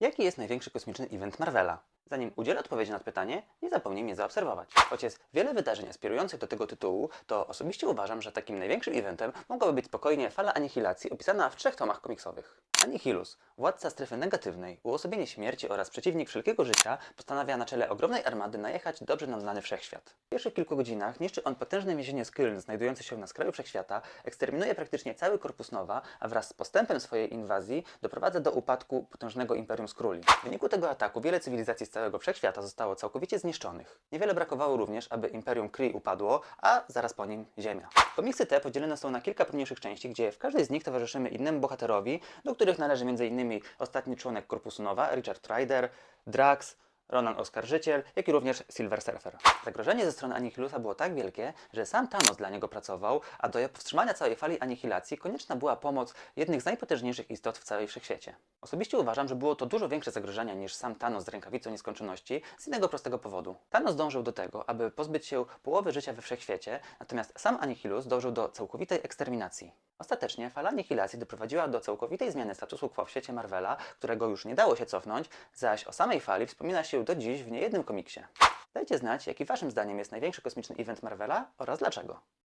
Jaki jest największy kosmiczny event Marvela? Zanim udzielę odpowiedzi na to pytanie, nie zapomnij mnie zaobserwować. Choć jest wiele wydarzeń aspirujących do tego tytułu, to osobiście uważam, że takim największym eventem mogłaby być spokojnie fala anihilacji opisana w trzech tomach komiksowych. Annihilus, władca strefy negatywnej, uosobienie śmierci oraz przeciwnik wszelkiego życia, postanawia na czele ogromnej armady najechać dobrze nam znany wszechświat. W pierwszych kilku godzinach niszczy on potężne więzienie Skyln znajdujące się na skraju wszechświata, eksterminuje praktycznie cały korpus Nowa, a wraz z postępem swojej inwazji doprowadza do upadku potężnego Imperium Skrulli. W wyniku tego ataku wiele cywilizacji z całego wszechświata zostało całkowicie zniszczonych. Niewiele brakowało również, aby Imperium Kree upadło, a zaraz po nim Ziemia. Komiksy te podzielone są na kilka pomniejszych części, gdzie w każdej z nich towarzyszymy innemu bohaterowi, do których należy m.in. ostatni członek Korpusu Nowa, Richard Ryder, Drax, Ronan Oskarżyciel, jak i również Silver Surfer. Zagrożenie ze strony Anihilusa było tak wielkie, że sam Thanos dla niego pracował, a do powstrzymania całej fali anihilacji konieczna była pomoc jednych z najpotężniejszych istot w całej wszechświecie. Osobiście uważam, że było to dużo większe zagrożenie niż sam Thanos z rękawicą nieskończoności z jednego prostego powodu. Thanos dążył do tego, aby pozbyć się połowy życia we wszechświecie, natomiast sam Anihilus dążył do całkowitej eksterminacji. Ostatecznie fala anihilacji doprowadziła do całkowitej zmiany statusu quo w świecie Marvela, którego już nie dało się cofnąć, zaś o samej fali wspomina się do dziś w niejednym komiksie. Dajcie znać, jaki waszym zdaniem jest największy kosmiczny event Marvela oraz dlaczego.